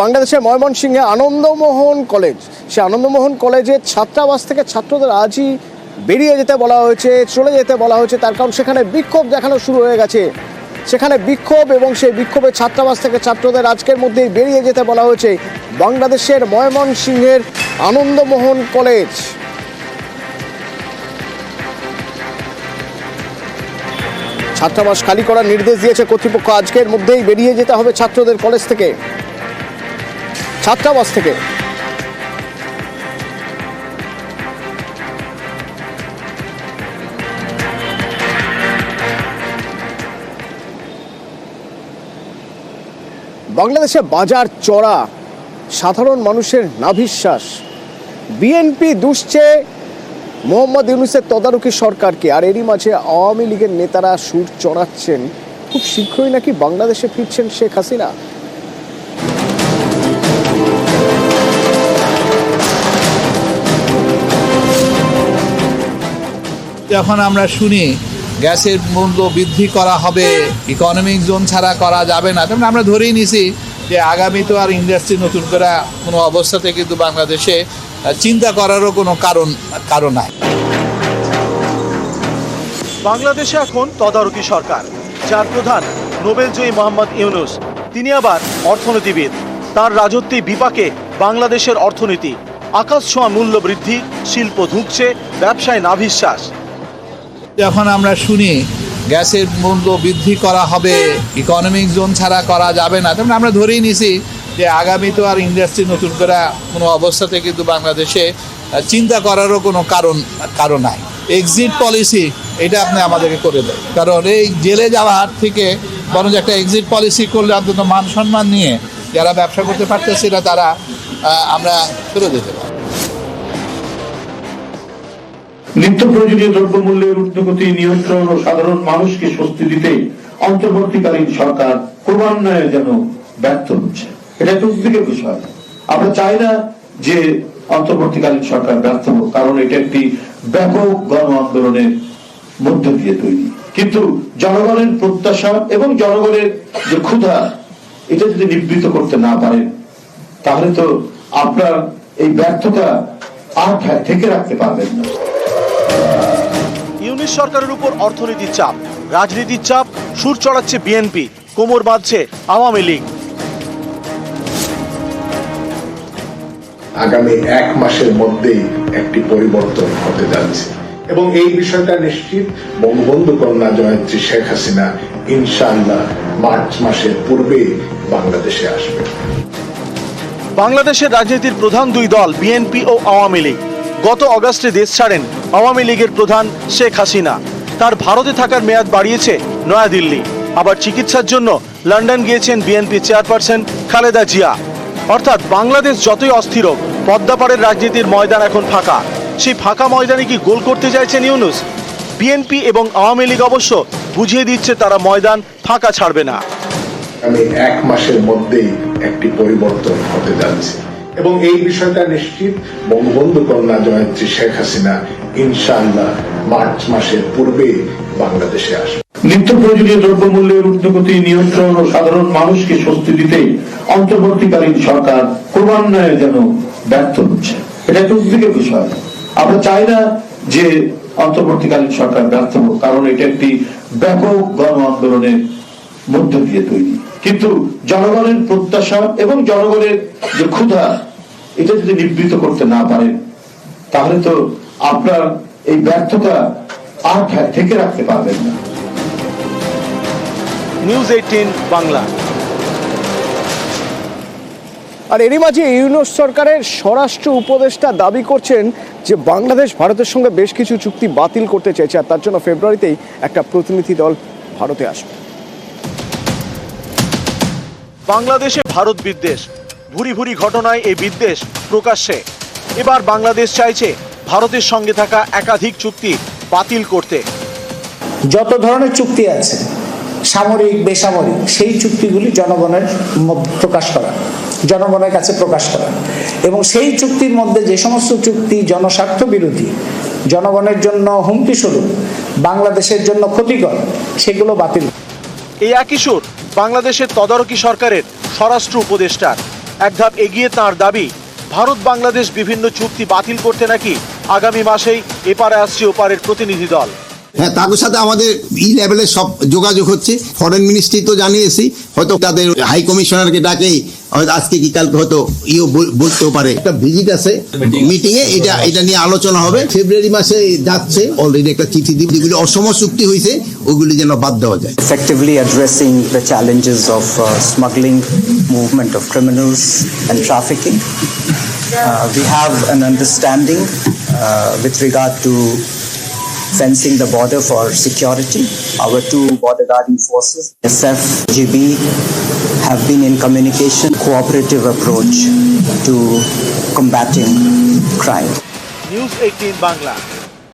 বাংলাদেশের ময়মনসিংহে আনন্দমোহন কলেজ। সে আনন্দমোহন কলেজের ছাত্রাবাস থেকে ছাত্রদের আজই বেরিয়ে যেতে বলা হয়েছে, চলে যেতে বলা হয়েছে। তার কারণ সেখানে বিক্ষোভ দেখানো শুরু হয়ে গেছে। সেখানে বিক্ষোভ এবং সেই বিক্ষোভে ছাত্রাবাস থেকে ছাত্রদের আজকের মধ্যেই বেরিয়ে যেতে বলা হয়েছে বাংলাদেশের ময়মনসিংহের আনন্দমোহন কলেজ। ছাত্রাবাস খালি করার নির্দেশ দিয়েছে কর্তৃপক্ষ। আজকের মধ্যেই বেরিয়ে যেতে হবে ছাত্রদের কলেজ থেকে। ছাত্রাবাস থেকে। বাংলাদেশে বাজার চড়া, সাধারণ মানুষের নাভিশ্বাস। বিএনপি দুষছে মোহাম্মদ ইউনুসের তদারকি সরকারকে, আর এরই মাঝে আওয়ামী লীগের নেতারা সুর চড়াচ্ছেন। খুব শীঘ্রই নাকি বাংলাদেশে ফিরছেন শেখ হাসিনা? যখন আমরা শুনি গ্যাসের মূল্য বৃদ্ধি করা হবে ইকোনমিক জোন ছাড়া করা যাবে না। তখন আমরা ধরেই নিছি যে আগামী তো আর ইন্ডাস্ট্রি নতুন করে কোনো অবস্থাতে কিন্তু বাংলাদেশে চিন্তা করারও কোনো কারণ কারণ নাই। বাংলাদেশে এখন তদারকি সরকার, যার প্রধান নোবেলজয়ী মোহাম্মদ ইউনুস, তিনি আবার অর্থনীতিবিদ। তার রাজত্বে বিপাকে বাংলাদেশের অর্থনীতি, আকাশ ছোঁয়া মূল্য বৃদ্ধি, শিল্প ধুঁকছে, ব্যবসায় নাভিশ্বাস। যখন আমরা শুনি গ্যাসের মূল্য বৃদ্ধি করা হবে ইকোনমিক জোন ছাড়া করা যাবে না। তেমন আমরা ধরেই নিছি যে আগামী তো আর ইন্ডাস্ট্রি নতুন করে কোনো অবস্থাতে কিন্তু বাংলাদেশে চিন্তা করারও কোনো কারণ কারণ নাই। এক্সিট পলিসি এটা আপনি আমাদেরকে করে দেয় কারণ এই জেলে যাওয়ার থেকে বরং একটা এক্সিট পলিসি করলে অন্তত মান সম্মান নিয়ে যারা ব্যবসা করতে পারতেছে না, তারা আমরা ফেরত দিতে পারি। নিত্য প্রয়োজনীয় দ্রব্যমূল্যের ঊর্ধ্বগতি নিয়ন্ত্রণ ও সাধারণ মানুষকে স্বস্তি দিতে অন্তর্বর্তীকালীন সরকার ক্রমান্বয়ে যেন ব্যর্থ হচ্ছে। এটা একটা উদ্বেগের বিষয়। আমরা চাই না যে অন্তর্বর্তীকালীন সরকার ব্যর্থ হোক, কারণ এটা একটি ব্যাপক গণ আন্দোলনের মধ্য দিয়ে তৈরি। কিন্তু জনগণের প্রত্যাশা এবং জনগণের যে ক্ষুধা, এটা যদি নিবৃত করতে না পারেন তাহলে তো আপনার এই ব্যর্থতা আর থেকে রাখতে পারবেন না। ইউনিশ সরকারের উপর অর্থনীতির চাপ রাজনীতির চাপ সুর চড়াচ্ছে বিএনপি কোমর বাঁধছে আওয়ামী লীগ। আগামী এক মাসের মধ্যেই একটি পরিবর্তন হতে যাচ্ছে। এবং এই বিষয়টা নিশ্চিত বঙ্গবন্ধু কন্যা জয়ত্রী শেখ হাসিনা ইনশাআল্লাহ মার্চ মাসের পূর্বে বাংলাদেশে আসবে। বাংলাদেশের রাজনীতির প্রধান দুই দল বিএনপি ও আওয়ামী লীগ। গত অগাস্টে দেশ ছাড়েন আওয়ামী লীগের প্রধান শেখ হাসিনা। তার ভারতে থাকার মেয়াদ বাড়িয়েছে নয়াদিল্লি। আবার চিকিৎসার জন্য লন্ডন গিয়েছেন বিএনপি চেয়ারপারসন খালেদা জিয়া। অর্থাৎ বাংলাদেশ যতই অস্থির পদ্মাপাড়ের রাজনীতির ময়দান এখন ফাঁকা। সেই ফাঁকা ময়দানে কি গোল করতে চাইছেন ইউনুস? বিএনপি এবং আওয়ামী লীগ অবশ্য বুঝিয়ে দিচ্ছে তারা ময়দান ফাঁকা ছাড়বে না। আমি এক মাসের মধ্যেই একটি পরিবর্তন হতে যাচ্ছে। এবং এই বিষয়টা নিশ্চিত বঙ্গবন্ধু কন্যা জয়ত্রী শেখ হাসিনা ইনশাআল্লাহ মার্চ মাসের পূর্বে বাংলাদেশে আসবে। নিত্য প্রয়োজনীয় দ্রব্যমূল্যের ঊর্ধ্বগতি নিয়ন্ত্রণ ও সাধারণ মানুষকে স্বস্তি দিতে অন্তর্বর্তীকালীন সরকার ক্রমান্বয়ে যেন ব্যর্থ হচ্ছে। এটা একটা উদ্বেগের বিষয়। আমরা চাই না যে অন্তর্বর্তীকালীন সরকার ব্যর্থ হোক, কারণ এটা একটি ব্যাপক গণ আন্দোলনের মধ্য দিয়ে তৈরি। কিন্তু জনগণের প্রত্যাশা এবং জনগণের যে ক্ষুধা এটা যদি নিবৃত করতে না পারেন তাহলে তো আপনার এই ব্যর্থতা আর থেকে রাখতে পারবেন না। News eighteen Bangla. আর এরই মাঝে ইউনুস সরকারের স্বরাষ্ট্র উপদেষ্টা দাবি করছেন যে বাংলাদেশ ভারতের সঙ্গে বেশ কিছু চুক্তি বাতিল করতে চাইছে আর তার জন্য ফেব্রুয়ারিতেই একটা প্রতিনিধি দল ভারতে আসবে। বাংলাদেশে ভারত বিদ্বেষ। ভুরি ভুরি ঘটনায় এই বিদ্বেষ প্রকাশ্যে। এবার বাংলাদেশ চাইছে ভারতের সঙ্গে থাকা একাধিক চুক্তি বাতিল করতে। যত ধরনের চুক্তি আছে সামরিক বেসামরিক সেই চুক্তিগুলি জনগণের প্রকাশ করা জনগণের কাছে প্রকাশ করা। এবং সেই চুক্তির মধ্যে যে সমস্ত চুক্তি জনস্বার্থ বিরোধী জনগণের জন্য হুমকি স্বরূপ বাংলাদেশের জন্য ক্ষতিকর সেগুলো বাতিল। এই একই সুর বাংলাদেশের তদারকি সরকারের স্বরাষ্ট্র উপদেষ্টার। এক ধাপ এগিয়ে তার দাবি, ভারত বাংলাদেশ বিভিন্ন চুক্তি বাতিল করতে নাকি আগামী মাসেই এপারে আসছে ওপারের প্রতিনিধি দল। হ্যাঁ তাদের সাথে আমাদের ই লেভেলে সব যোগাযোগ হচ্ছে। ফরেন মিনিস্ট্রি তো জানিয়েছি, হয়তো তাদের হাই কমিশনারকে ডাকে হয়তো আজকে কি কালকে হয়তো ইয়ে বলতেও পারে। একটা ভিজিট আছে। মিটিং এ এটা এটা নিয়ে আলোচনা হবে। ফেব্রুয়ারি মাসে যাচ্ছে। অলরেডি একটা চিঠি দিব। যেগুলি অসম চুক্তি হয়েছে ওগুলি যেন বাদ দেওয়া যায়। Effectively addressing the challenges of smuggling movement of criminals and trafficking we have an understanding with regard to Fencing the border for security. Our two border guarding forces, SFGB, have been in communication, cooperative approach to combating crime. News 18 Bangladesh.